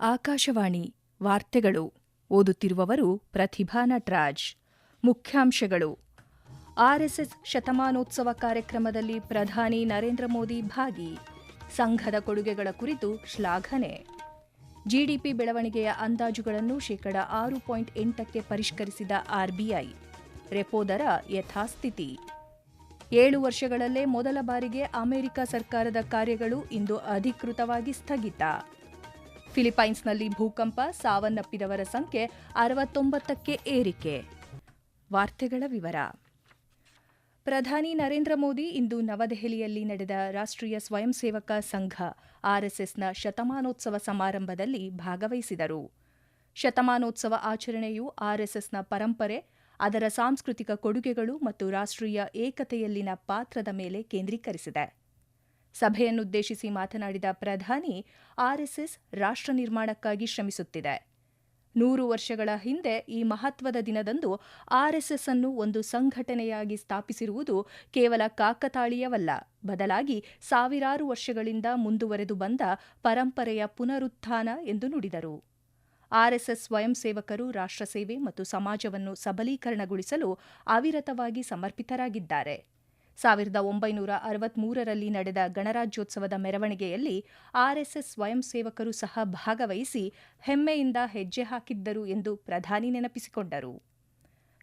ಆಕಾಶವಾಣಿ ವಾರ್ತೆಗಳು ಓದುತ್ತಿರುವವರು ಪ್ರತಿಭಾ ನಟರಾಜ್. ಮುಖ್ಯಾಂಶಗಳು. ಆರ್ಎಸ್ಎಸ್ ಶತಮಾನೋತ್ಸವ ಕಾರ್ಯಕ್ರಮದಲ್ಲಿ ಪ್ರಧಾನಿ ನರೇಂದ್ರ ಮೋದಿ ಭಾಗಿ. ಸಂಘದ ಕೊಡುಗೆಗಳ ಕುರಿತು ಶ್ಲಾಘನೆ. ಜಿಡಿಪಿ ಬೆಳವಣಿಗೆಯ ಅಂದಾಜುಗಳನ್ನು ಶೇಕಡ ಆರು ಪಾಯಿಂಟ್ ಎಂಟಕ್ಕೆ ಪರಿಷ್ಕರಿಸಿದ ಆರ್ಬಿಐ. ರೆಪೋ ದರ ಯಥಾಸ್ಥಿತಿ. ಏಳು ವರ್ಷಗಳಲ್ಲೇ ಮೊದಲ ಬಾರಿಗೆ ಅಮೆರಿಕ ಸರ್ಕಾರದ ಕಾರ್ಯಗಳು ಇಂದು ಅಧಿಕೃತವಾಗಿ ಸ್ಥಗಿತ. ಫಿಲಿಪೈನ್ಸ್ನಲ್ಲಿ ಭೂಕಂಪ ಸಾವನ್ನಪ್ಪಿದವರ ಸಂಖ್ಯೆ ಅರವತ್ತೊಂಬತ್ತಕ್ಕೆ ಏರಿಕೆ. ವಾರ್ತೆಗಳ ವಿವರ. ಪ್ರಧಾನಿ ನರೇಂದ್ರ ಮೋದಿ ಇಂದು ನವದೆಹಲಿಯಲ್ಲಿ ನಡೆದ ರಾಷ್ಟ್ರೀಯ ಸ್ವಯಂ ಸೇವಕ ಸಂಘ ಆರ್ಎಸ್ಎಸ್ನ ಶತಮಾನೋತ್ಸವ ಸಮಾರಂಭದಲ್ಲಿ ಭಾಗವಹಿಸಿದರು. ಶತಮಾನೋತ್ಸವ ಆಚರಣೆಯು ಆರ್ಎಸ್ಎಸ್ನ ಪರಂಪರೆ, ಅದರ ಸಾಂಸ್ಕೃತಿಕ ಕೊಡುಗೆಗಳು ಮತ್ತು ರಾಷ್ಟ್ರೀಯ ಏಕತೆಯಲ್ಲಿನ ಪಾತ್ರದ ಮೇಲೆ ಕೇಂದ್ರೀಕರಿಸಿದೆ. ಸಭೆಯನ್ನುದ್ದೇಶಿಸಿ ಮಾತನಾಡಿದ ಪ್ರಧಾನಿ, ಆರ್ಎಸ್ಎಸ್ ರಾಷ್ಟ್ರ ನಿರ್ಮಾಣಕ್ಕಾಗಿ ಶ್ರಮಿಸುತ್ತಿದೆ. ನೂರು ವರ್ಷಗಳ ಹಿಂದೆ ಈ ಮಹತ್ವದ ದಿನದಂದು ಆರ್ಎಸ್ಎಸ್ ಅನ್ನು ಒಂದು ಸಂಘಟನೆಯಾಗಿ ಸ್ಥಾಪಿಸಿರುವುದು ಕೇವಲ ಕಾಕತಾಳೀಯವಲ್ಲ. ಬದಲಾಗಿ ಸಾವಿರಾರು ವರ್ಷಗಳಿಂದ ಮುಂದುವರೆದು ಬಂದ ಪರಂಪರೆಯ ಪುನರುತ್ಥಾನ ಎಂದು ನುಡಿದರು. ಆರ್ಎಸ್ಎಸ್ ಸ್ವಯಂ ಸೇವಕರು ರಾಷ್ಟ್ರ ಸೇವೆ ಮತ್ತು ಸಮಾಜವನ್ನು ಸಬಲೀಕರಣಗೊಳಿಸಲು ಅವಿರತವಾಗಿ ಸಮರ್ಪಿತರಾಗಿದ್ದಾರೆ. ಸಾವಿರದ ಒಂಬೈನೂರ ಅರವತ್ಮೂರರಲ್ಲಿ ನಡೆದ ಗಣರಾಜ್ಯೋತ್ಸವದ ಮೆರವಣಿಗೆಯಲ್ಲಿ ಆರ್ಎಸ್ಎಸ್ ಸ್ವಯಂ ಸೇವಕರು ಸಹ ಭಾಗವಹಿಸಿ ಹೆಮ್ಮೆಯಿಂದ ಹೆಜ್ಜೆ ಹಾಕಿದ್ದರು ಎಂದು ಪ್ರಧಾನಿ ನೆನಪಿಸಿಕೊಂಡರು.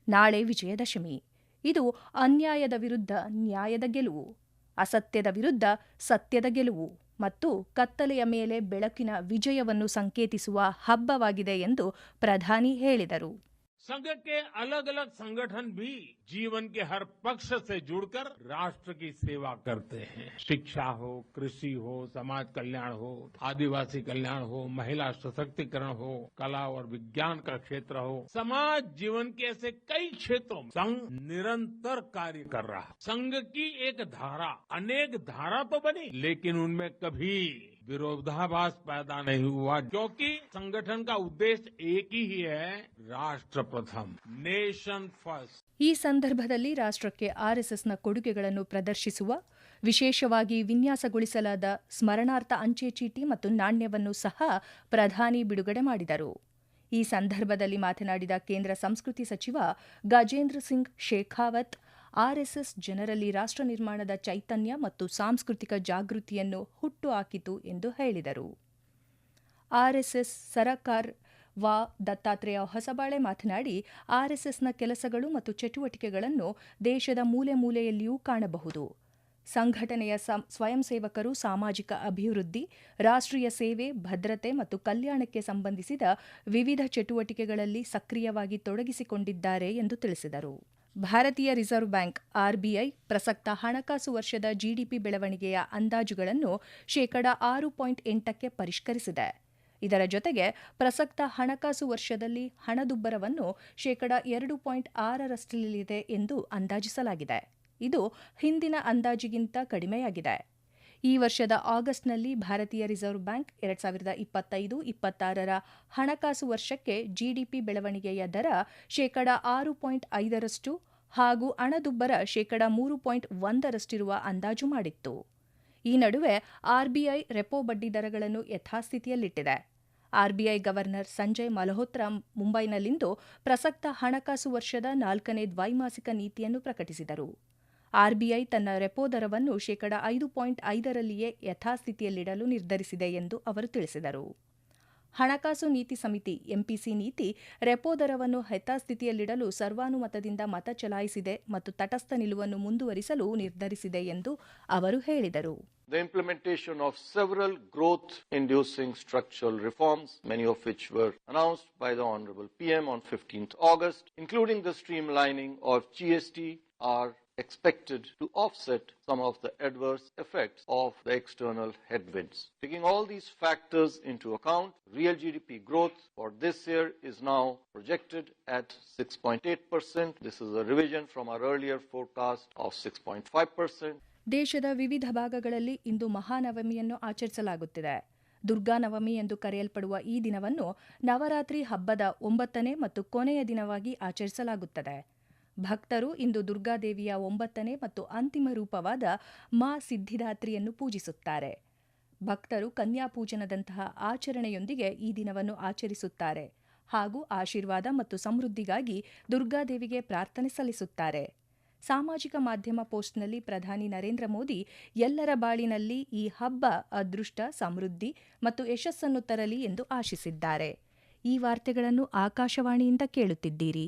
ನಾಳೆ ವಿಜಯದಶಮಿ. ಇದು ಅನ್ಯಾಯದ ವಿರುದ್ಧ ನ್ಯಾಯದ ಗೆಲುವು, ಅಸತ್ಯದ ವಿರುದ್ಧ ಸತ್ಯದ ಗೆಲುವು ಮತ್ತು ಕತ್ತಲೆಯ ಮೇಲೆ ಬೆಳಕಿನ ವಿಜಯವನ್ನು ಸಂಕೇತಿಸುವ ಹಬ್ಬವಾಗಿದೆ ಎಂದು ಪ್ರಧಾನಿ ಹೇಳಿದರು. संघ के अलग अलग संगठन भी जीवन के हर पक्ष से जुड़कर राष्ट्र की सेवा करते हैं। शिक्षा हो, कृषि हो, समाज कल्याण हो, आदिवासी कल्याण हो, महिला सशक्तिकरण हो, कला और विज्ञान का क्षेत्र हो, समाज जीवन के ऐसे कई क्षेत्रों में संघ निरंतर कार्य कर रहा संघ की एक धारा, अनेक धारा तो बनी, लेकिन उनमें कभी विरोधाभास पैदा नहीं हुआ क्योंकि संगठन का उद्देश्य एक ही है राष्ट्र प्रथम नेशन फर्स्ट ಈ ಸಂದರ್ಭದಲ್ಲಿ ರಾಷ್ಟ್ರಕ್ಕೆ ಆರ್ಎಸ್ಎಸ್ನ ಕೊಡುಗೆಗಳನ್ನು ಪ್ರದರ್ಶಿಸುವ ವಿಶೇಷವಾಗಿ ವಿನ್ಯಾಸಗೊಳಿಸಲಾದ ಸ್ಮರಣಾರ್ಥ ಅಂಚೆ ಚೀಟಿ ಮತ್ತು ನಾಣ್ಯವನ್ನು ಸಹ ಪ್ರಧಾನಿ ಬಿಡುಗಡೆ ಮಾಡಿದರು ಈ ಸಂದರ್ಭದಲ್ಲಿ ಮಾತನಾಡಿದ ಕೇಂದ್ರ ಸಂಸ್ಕೃತಿ ಸಚಿವ ಗಜೇಂದ್ರ ಸಿಂಗ್ ಶೇಖಾವತ್ ಆರ್ಎಸ್ಎಸ್ ಜನರಲ್ಲಿ ರಾಷ್ಟ್ರ ನಿರ್ಮಾಣದ ಚೈತನ್ಯ ಮತ್ತು ಸಾಂಸ್ಕೃತಿಕ ಜಾಗೃತಿಯನ್ನು ಹುಟ್ಟುಹಾಕಿತು ಎಂದು ಹೇಳಿದರು. ಆರ್ಎಸ್ಎಸ್ ಸರಕಾರ್ ವಾ ದತ್ತಾತ್ರೇಯ ಹೊಸಬಾಳೆ ಮಾತನಾಡಿ, ಆರ್ಎಸ್ಎಸ್ನ ಕೆಲಸಗಳು ಮತ್ತು ಚಟುವಟಿಕೆಗಳನ್ನು ದೇಶದ ಮೂಲೆ ಮೂಲೆಯಲ್ಲಿಯೂ ಕಾಣಬಹುದು. ಸಂಘಟನೆಯ ಸ್ವಯಂ ಸೇವಕರು ಸಾಮಾಜಿಕ ಅಭಿವೃದ್ಧಿ, ರಾಷ್ಟ್ರೀಯ ಸೇವೆ, ಭದ್ರತೆ ಮತ್ತು ಕಲ್ಯಾಣಕ್ಕೆ ಸಂಬಂಧಿಸಿದ ವಿವಿಧ ಚಟುವಟಿಕೆಗಳಲ್ಲಿ ಸಕ್ರಿಯವಾಗಿ ತೊಡಗಿಸಿಕೊಂಡಿದ್ದಾರೆ ಎಂದು ತಿಳಿಸಿದರು. ಭಾರತೀಯ ರಿಸರ್ವ್ ಬ್ಯಾಂಕ್, ಆರ್ಬಿಐ, ಪ್ರಸಕ್ತ ಹಣಕಾಸು ವರ್ಷದ ಜಿಡಿಪಿ ಬೆಳವಣಿಗೆಯ ಅಂದಾಜುಗಳನ್ನು ಶೇಕಡಾ ಆರು ಪಾಯಿಂಟ್ ಎಂಟಕ್ಕೆ ಪರಿಷ್ಕರಿಸಿದೆ. ಇದರ ಜೊತೆಗೆ ಪ್ರಸಕ್ತ ಹಣಕಾಸು ವರ್ಷದಲ್ಲಿ ಹಣದುಬ್ಬರವನ್ನು ಶೇಕಡ ಎರಡು ಪಾಯಿಂಟ್ ಆರರಷ್ಟಲ್ಲಿದೆ ಎಂದು ಅಂದಾಜಿಸಲಾಗಿದೆ. ಇದು ಹಿಂದಿನ ಅಂದಾಜಿಗಿಂತ ಕಡಿಮೆಯಾಗಿದೆ. ಈ ವರ್ಷದ ಆಗಸ್ಟ್ನಲ್ಲಿ ಭಾರತೀಯ ರಿಸರ್ವ್ ಬ್ಯಾಂಕ್ ಎರಡ್ ಸಾವಿರದ ಇಪ್ಪತ್ತೈದು ಇಪ್ಪತ್ತಾರರ ಹಣಕಾಸು ವರ್ಷಕ್ಕೆ ಜಿಡಿಪಿ ಬೆಳವಣಿಗೆಯ ದರ ಶೇಕಡ ಆರು ಪಾಯಿಂಟ್ ಐದರಷ್ಟು ಹಾಗೂ ಹಣದುಬ್ಬರ ಶೇಕಡ ಮೂರು ಪಾಯಿಂಟ್ ಒಂದರಷ್ಟಿರುವ ಅಂದಾಜು ಮಾಡಿತ್ತು. ಈ ನಡುವೆ ಆರ್ಬಿಐ ರೆಪೋ ಬಡ್ಡಿ ದರಗಳನ್ನು ಯಥಾಸ್ಥಿತಿಯಲ್ಲಿಟ್ಟಿದೆ. ಆರ್ಬಿಐ ಗವರ್ನರ್ ಸಂಜಯ್ ಮಲ್ಹೋತ್ರಾ ಮುಂಬೈನಲ್ಲಿಂದು ಪ್ರಸಕ್ತ ಹಣಕಾಸು ವರ್ಷದ ನಾಲ್ಕನೇ ದ್ವೈಮಾಸಿಕ ನೀತಿಯನ್ನು ಪ್ರಕಟಿಸಿದರು. ಆರ್ಬಿಐ ತನ್ನ ರೆಪೋ ದರವನ್ನು ಶೇಕಡಾ ಐದು ಪಾಯಿಂಟ್ ಐದರಲ್ಲಿಯೇ ಯಥಾಸ್ಥಿತಿಯಲ್ಲಿಡಲು ನಿರ್ಧರಿಸಿದೆ ಎಂದು ಅವರು ತಿಳಿಸಿದರು ಹಣಕಾಸು ನೀತಿ ಸಮಿತಿ ಎಂಪಿಸಿ ನೀತಿ ರೆಪೋ ದರವನ್ನು ಯಥಾಸ್ಥಿತಿಯಲ್ಲಿಡಲು ಸರ್ವಾನುಮತದಿಂದ ಮತ ಚಲಾಯಿಸಿದೆ ಮತ್ತು ತಟಸ್ಥ ನಿಲುವನ್ನು ಮುಂದುವರಿಸಲು ನಿರ್ಧರಿಸಿದೆ ಎಂದು ಅವರು ಹೇಳಿದರು The implementation of several growth inducing structural reforms, many of which were announced by the Honorable PM on 15th August, including the streamlining of GST, are expected to offset some of the adverse effects of the external headwinds. Taking all these factors into account, real GDP growth for this year is now projected at 6.8%. This is a revision from our earlier forecast of 6.5%. ದೇಶದ ವಿವಿಧ ಭಾಗಗಳಲ್ಲಿ ಇಂದು ಮಹಾನವಮಿಯನ್ನು ಆಚರಿಸಲಾಗುತ್ತಿದೆ ದುರ್ಗಾನವಮಿ ಎಂದು ಕರೆಯಲ್ಪಡುವ ಈ ದಿನವನ್ನು ನವರಾತ್ರಿ ಹಬ್ಬದ ಒಂಬತ್ತನೇ ಮತ್ತು ಕೊನೆಯ ದಿನವಾಗಿ ಆಚರಿಸಲಾಗುತ್ತದೆ ಭಕ್ತರು ಇಂದು ದುರ್ಗಾದೇವಿಯ ಒಂಬತ್ತನೇ ಮತ್ತು ಅಂತಿಮ ರೂಪವಾದ ಮಾ ಸಿದ್ಧಿದಾತ್ರಿಯನ್ನು ಪೂಜಿಸುತ್ತಾರೆ. ಭಕ್ತರು ಕನ್ಯಾಪೂಜನದಂತಹ ಆಚರಣೆಯೊಂದಿಗೆ ಈ ದಿನವನ್ನು ಆಚರಿಸುತ್ತಾರೆ ಹಾಗೂ ಆಶೀರ್ವಾದ ಮತ್ತು ಸಮೃದ್ಧಿಗಾಗಿ ದುರ್ಗಾದೇವಿಗೆ ಪ್ರಾರ್ಥನೆ ಸಲ್ಲಿಸುತ್ತಾರೆ. ಸಾಮಾಜಿಕ ಮಾಧ್ಯಮ ಪೋಸ್ಟ್ನಲ್ಲಿ ಪ್ರಧಾನಿ ನರೇಂದ್ರ ಮೋದಿ, ಎಲ್ಲರ ಬಾಳಿನಲ್ಲಿ ಈ ಹಬ್ಬ ಅದೃಷ್ಟ, ಸಮೃದ್ಧಿ ಮತ್ತು ಯಶಸ್ಸನ್ನು ತರಲಿ ಎಂದು ಆಶಿಸಿದ್ದಾರೆ. ಈ ವಾರ್ತೆಗಳನ್ನು ಆಕಾಶವಾಣಿಯಿಂದ ಕೇಳುತ್ತಿದ್ದೀರಿ.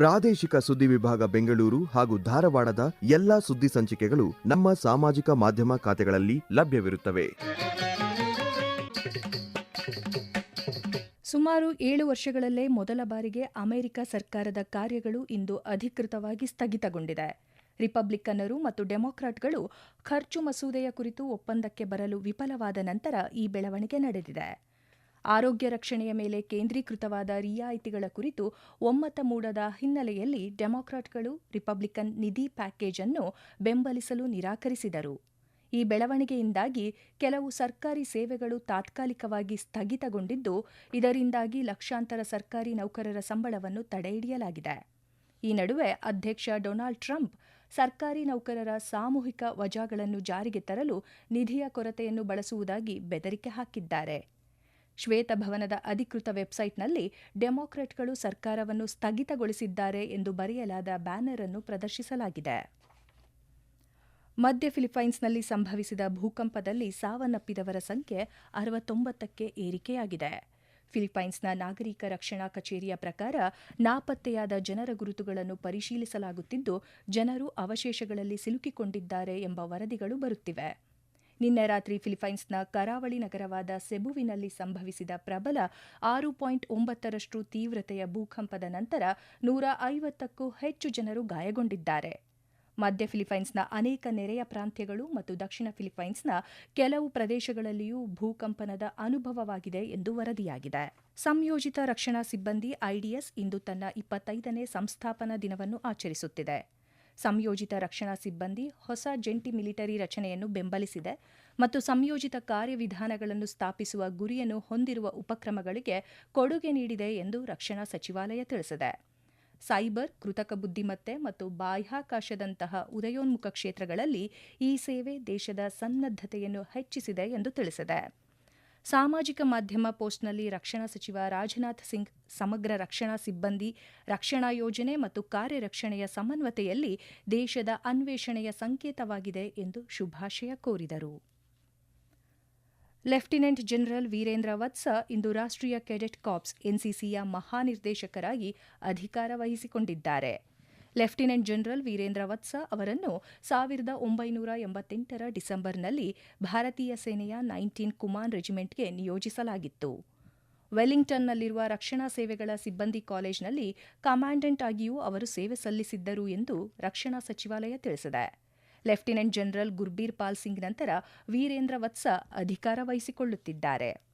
ಪ್ರಾದೇಶಿಕ ಸುದ್ದಿ ವಿಭಾಗ ಬೆಂಗಳೂರು ಹಾಗೂ ಧಾರವಾಡದ ಎಲ್ಲಾ ಸುದ್ದಿ ಸಂಚಿಕೆಗಳು ನಮ್ಮ ಸಾಮಾಜಿಕ ಮಾಧ್ಯಮ ಖಾತೆಗಳಲ್ಲಿ ಲಭ್ಯವಿರುತ್ತವೆ. ಸುಮಾರು ಏಳು ವರ್ಷಗಳಲ್ಲೇ ಮೊದಲ ಬಾರಿಗೆ ಅಮೆರಿಕ ಸರ್ಕಾರದ ಕಾರ್ಯಗಳು ಇಂದು ಅಧಿಕೃತವಾಗಿ ಸ್ಥಗಿತಗೊಂಡಿದೆ. ರಿಪಬ್ಲಿಕನ್ನರು ಮತ್ತು ಡೆಮೊಕ್ರಾಟ್ಗಳು ಖರ್ಚು ಮಸೂದೆಯ ಕುರಿತು ಒಪ್ಪಂದಕ್ಕೆ ಬರಲು ವಿಫಲವಾದ ನಂತರ ಈ ಬೆಳವಣಿಗೆ ನಡೆದಿದೆ. ಆರೋಗ್ಯ ರಕ್ಷಣೆಯ ಮೇಲೆ ಕೇಂದ್ರೀಕೃತವಾದ ರಿಯಾಯಿತಿಗಳ ಕುರಿತು ಒಮ್ಮತ ಮೂಡದ ಹಿನ್ನೆಲೆಯಲ್ಲಿ ಡೆಮಾಕ್ರಾಟ್ಗಳು ರಿಪಬ್ಲಿಕನ್ ನಿಧಿ ಪ್ಯಾಕೇಜ್ ಅನ್ನು ಬೆಂಬಲಿಸಲು ನಿರಾಕರಿಸಿದರು. ಈ ಬೆಳವಣಿಗೆಯಿಂದಾಗಿ ಕೆಲವು ಸರ್ಕಾರಿ ಸೇವೆಗಳು ತಾತ್ಕಾಲಿಕವಾಗಿ ಸ್ಥಗಿತಗೊಂಡಿದ್ದು, ಇದರಿಂದಾಗಿ ಲಕ್ಷಾಂತರ ಸರ್ಕಾರಿ ನೌಕರರ ಸಂಬಳವನ್ನು ತಡೆಹಿಡಿಯಲಾಗಿದೆ. ಈ ನಡುವೆ ಅಧ್ಯಕ್ಷ ಡೊನಾಲ್ಡ್ ಟ್ರಂಪ್ ಸರ್ಕಾರಿ ನೌಕರರ ಸಾಮೂಹಿಕ ವಜಾಗಳನ್ನು ಜಾರಿಗೆ ತರಲು ನಿಧಿಯ ಕೊರತೆಯನ್ನು ಬಳಸುವುದಾಗಿ ಬೆದರಿಕೆ ಹಾಕಿದ್ದಾರೆ. ಶ್ವೇತಭವನದ ಅಧಿಕೃತ ವೆಬ್ಸೈಟ್ನಲ್ಲಿ ಡೆಮಾಕ್ರೆಟ್ಗಳು ಸರ್ಕಾರವನ್ನು ಸ್ಥಗಿತಗೊಳಿಸಿದ್ದಾರೆ ಎಂದು ಬರೆಯಲಾದ ಬ್ಯಾನರ್ ಅನ್ನು ಪ್ರದರ್ಶಿಸಲಾಗಿದೆ. ಮಧ್ಯ ಫಿಲಿಪೈನ್ಸ್ನಲ್ಲಿ ಸಂಭವಿಸಿದ ಭೂಕಂಪದಲ್ಲಿ ಸಾವನ್ನಪ್ಪಿದವರ ಸಂಖ್ಯೆ ಅರವತ್ತೊಂಬತ್ತಕ್ಕೆ ಏರಿಕೆಯಾಗಿದೆ. ಫಿಲಿಪೈನ್ಸ್ನ ನಾಗರಿಕ ರಕ್ಷಣಾ ಕಚೇರಿಯ ಪ್ರಕಾರ ನಾಪತ್ತೆಯಾದ ಜನರ ಗುರುತುಗಳನ್ನು ಪರಿಶೀಲಿಸಲಾಗುತ್ತಿದ್ದು, ಜನರು ಅವಶೇಷಗಳಲ್ಲಿ ಸಿಲುಕಿಕೊಂಡಿದ್ದಾರೆ ಎಂಬ ವರದಿಗಳು ಬರುತ್ತಿವೆ. ನಿನ್ನೆ ರಾತ್ರಿ ಫಿಲಿಪೈನ್ಸ್ನ ಕರಾವಳಿ ನಗರವಾದ ಸೆಬುವಿನಲ್ಲಿ ಸಂಭವಿಸಿದ ಪ್ರಬಲ ಆರು ಪಾಯಿಂಟ್ ಒಂಬತ್ತರಷ್ಟು ತೀವ್ರತೆಯ ಭೂಕಂಪದ ನಂತರ ನೂರ ಐವತ್ತಕ್ಕೂ ಹೆಚ್ಚು ಜನರು ಗಾಯಗೊಂಡಿದ್ದಾರೆ. ಮಧ್ಯ ಫಿಲಿಪೈನ್ಸ್ನ ಅನೇಕ ನೆರೆಯ ಪ್ರಾಂತ್ಯಗಳು ಮತ್ತು ದಕ್ಷಿಣ ಫಿಲಿಪೈನ್ಸ್ನ ಕೆಲವು ಪ್ರದೇಶಗಳಲ್ಲಿಯೂ ಭೂಕಂಪನದ ಅನುಭವವಾಗಿದೆ ಎಂದು ವರದಿಯಾಗಿದೆ. ಸಂಯೋಜಿತ ರಕ್ಷಣಾ ಸಿಬ್ಬಂದಿ ಐಡಿಎಸ್ ಇಂದು ತನ್ನ ಇಪ್ಪತ್ತೈದನೇ ಸಂಸ್ಥಾಪನಾ ದಿನವನ್ನು ಆಚರಿಸುತ್ತಿದೆ. ಸಂಯೋಜಿತ ರಕ್ಷಣಾ ಸಿಬ್ಬಂದಿ, ಹೊಸ ಜಂಟಿ ಮಿಲಿಟರಿ ರಚನೆಯನ್ನು ಬೆಂಬಲಿಸಿದೆ ಮತ್ತು ಸಂಯೋಜಿತ ಕಾರ್ಯವಿಧಾನಗಳನ್ನು ಸ್ಥಾಪಿಸುವ ಗುರಿಯನ್ನು ಹೊಂದಿರುವ ಉಪಕ್ರಮಗಳಿಗೆ ಕೊಡುಗೆ ನೀಡಿದೆ ಎಂದು ರಕ್ಷಣಾ ಸಚಿವಾಲಯ ತಿಳಿಸಿದೆ. ಸೈಬರ್, ಕೃತಕ ಬುದ್ಧಿಮತ್ತೆ ಮತ್ತು ಬಾಹ್ಯಾಕಾಶದಂತಹ ಉದಯೋನ್ಮುಖ ಕ್ಷೇತ್ರಗಳಲ್ಲಿ ಈ ಸೇವೆ ದೇಶದ ಸನ್ನದ್ಧತೆಯನ್ನು ಹೆಚ್ಚಿಸಿದೆ ಎಂದು ತಿಳಿಸಿದೆ. ಸಾಮಾಜಿಕ ಮಾಧ್ಯಮ ಪೋಸ್ಟ್ನಲ್ಲಿ ರಕ್ಷಣಾ ಸಚಿವ ರಾಜನಾಥ್ ಸಿಂಗ್ ಸಮಗ್ರ ರಕ್ಷಣಾ ಸಿಬ್ಬಂದಿ, ರಕ್ಷಣಾ ಯೋಜನೆ ಮತ್ತು ಕಾರ್ಯರಕ್ಷಣೆಯ ಸಮನ್ವತೆಯಲ್ಲಿ ದೇಶದ ಅನ್ವೇಷಣೆಯ ಸಂಕೇತವಾಗಿದೆ ಎಂದು ಶುಭಾಶಯ ಕೋರಿದರು. ಲೆಫ್ಟಿನೆಂಟ್ ಜನರಲ್ ವೀರೇಂದ್ರ ವತ್ಸ ಇಂದು ರಾಷ್ಟ್ರೀಯ ಕೆಡೆಟ್ ಕಾರ್ಪ್ಸ್ ಎನ್ಸಿಸಿಯ ಮಹಾನಿರ್ದೇಶಕರಾಗಿ ಅಧಿಕಾರ ವಹಿಸಿಕೊಂಡಿದ್ದಾರೆ. ಲೆಫ್ಟಿನೆಂಟ್ ಜನರಲ್ ವೀರೇಂದ್ರ ವತ್ಸ ಅವರನ್ನು ಸಾವಿರದ ಒಂಬೈನೂರ ಎಂಬತ್ತೆಂಟರ ಡಿಸೆಂಬರ್ನಲ್ಲಿ ಭಾರತೀಯ ಸೇನೆಯ ನೈನ್ಟೀನ್ ಕುಮಾನ್ ರೆಜಿಮೆಂಟ್ಗೆ ನಿಯೋಜಿಸಲಾಗಿತ್ತು. ವೆಲ್ಲಿಂಗ್ಟನ್ನಲ್ಲಿರುವ ರಕ್ಷಣಾ ಸೇವೆಗಳ ಸಿಬ್ಬಂದಿ ಕಾಲೇಜ್ನಲ್ಲಿ ಕಮಾಂಡೆಂಟ್ ಆಗಿಯೂ ಅವರು ಸೇವೆ ಸಲ್ಲಿಸಿದ್ದರು ಎಂದು ರಕ್ಷಣಾ ಸಚಿವಾಲಯ ತಿಳಿಸಿದೆ. ಲೆಫ್ಟಿನೆಂಟ್ ಜನರಲ್ ಗುರ್ಬೀರ್ ಪಾಲ್ ಸಿಂಗ್ ನಂತರ ವೀರೇಂದ್ರ ವತ್ಸ ಅಧಿಕಾರ ವಹಿಸಿಕೊಳ್ಳುತ್ತಿದ್ದಾರೆ.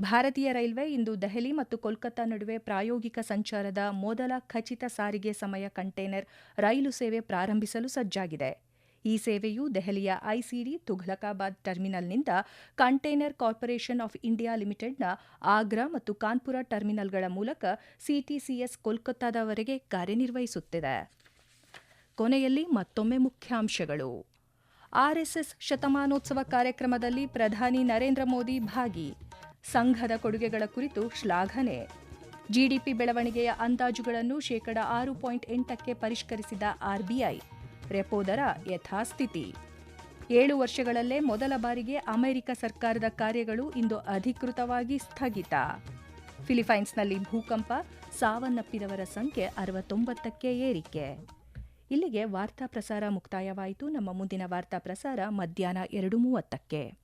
ಭಾರತೀಯ ರೈಲ್ವೆ ಇಂದು ದೆಹಲಿ ಮತ್ತು ಕೋಲ್ಕತ್ತಾ ನಡುವೆ ಪ್ರಾಯೋಗಿಕ ಸಂಚಾರದ ಮೊದಲ ಖಚಿತ ಸಾರಿಗೆ ಸಮಯ ಕಂಟೇನರ್ ರೈಲು ಸೇವೆ ಪ್ರಾರಂಭಿಸಲು ಸಜ್ಜಾಗಿದೆ. ಈ ಸೇವೆಯು ದೆಹಲಿಯ ಐಸಿಡಿ ತುಘಲಕಾಬಾದ್ ಟರ್ಮಿನಲ್ನಿಂದ ಕಂಟೇನರ್ ಕಾರ್ಪೊರೇಷನ್ ಆಫ್ ಇಂಡಿಯಾ ಲಿಮಿಟೆಡ್ನ ಆಗ್ರಾ ಮತ್ತು ಕಾನ್ಪುರ ಟರ್ಮಿನಲ್ಗಳ ಮೂಲಕ ಸಿಟಿಸಿಎಸ್ ಕೋಲ್ಕತ್ತಾದವರೆಗೆ ಕಾರ್ಯನಿರ್ವಹಿಸುತ್ತಿದೆ. ಕೊನೆಯಲ್ಲಿ ಮತ್ತೊಮ್ಮೆ ಮುಖ್ಯಾಂಶಗಳು. ಆರ್ಎಸ್ಎಸ್ ಶತಮಾನೋತ್ಸವ ಕಾರ್ಯಕ್ರಮದಲ್ಲಿ ಪ್ರಧಾನಿ ನರೇಂದ್ರ ಮೋದಿ ಭಾಗಿ. ಸಂಘದ ಕೊಡುಗೆಗಳ ಕುರಿತು ಶ್ಲಾಘನೆ. ಜಿಡಿಪಿ ಬೆಳವಣಿಗೆಯ ಅಂದಾಜುಗಳನ್ನು ಶೇಕಡ ಆರು ಪಾಯಿಂಟ್ ಎಂಟಕ್ಕೆ ಪರಿಷ್ಕರಿಸಿದ ಆರ್ಬಿಐ. ರೆಪೋ ದರ ಯಥಾಸ್ಥಿತಿ. ಏಳು ವರ್ಷಗಳಲ್ಲೇ ಮೊದಲ ಬಾರಿಗೆ ಅಮೆರಿಕ ಸರ್ಕಾರದ ಕಾರ್ಯಗಳು ಇಂದು ಅಧಿಕೃತವಾಗಿ ಸ್ಥಗಿತ. ಫಿಲಿಪೈನ್ಸ್ನಲ್ಲಿ ಭೂಕಂಪ, ಸಾವನ್ನಪ್ಪಿದವರ ಸಂಖ್ಯೆ ಅರವತ್ತೊಂಬತ್ತಕ್ಕೆ ಏರಿಕೆ. ಇಲ್ಲಿಗೆ ವಾರ್ತಾ ಪ್ರಸಾರ ಮುಕ್ತಾಯವಾಯಿತು. ನಮ್ಮ ಮುಂದಿನ ವಾರ್ತಾ ಪ್ರಸಾರ ಮಧ್ಯಾಹ್ನ ಎರಡು ಮೂವತ್ತಕ್ಕೆ.